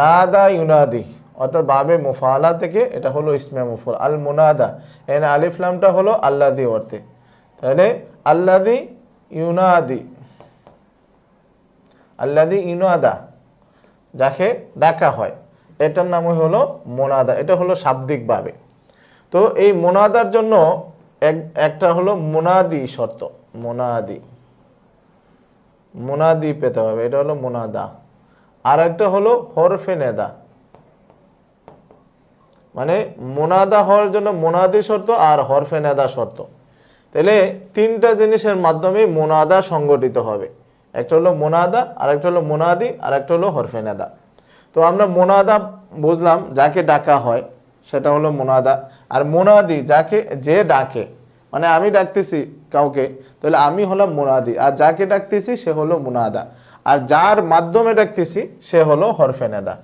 নাদা ইউনাদি, অর্থাৎ বাবে মুফালা থেকে এটা হলো ইসমে মুফুল আল মুনাদা এন আলিফলামটা হলো আল্লাদি অর্থে। তাহলে আল্লাদি ইউনাদি, আল্লাদি ইউনাদা যাকে ডাকা হয়, এটার নাম হলো মোনাদা, এটা হলো শাব্দিকভাবে তো এই মোনাদার জন্য এক, একটা হলো মোনাদি শর্ত, মোনাদি মোনাদি পেতে হবে, এটা হলো মোনাদা। আর একটা হলো হরফে নেদা। মানে মোনাদা হওয়ার জন্য মোনাদি শর্ত আর হরফে নেদা শর্ত। তাহলে তিনটা জিনিসের মাধ্যমে মোনাদা সংগঠিত হবে। একটা হলো মোনাদা আর একটা হলো মোনাদি আর একটা হলো হরফে নেদা। তো আমরা মোনাদা বুঝলাম, যাকে ডাকা হয়, সেটা হলো মোনাদা। আর মোনাদি যাকে, যে ডাকে মানে আমি ডাকতেছি কাউকে, তাহলে আমি হলাম মোনাদি, আর যাকে ডাকতেছি সে হলো মোনাদা। আর যার মাধ্যমে ডাকতেছি সে হলো হরফে নেদা।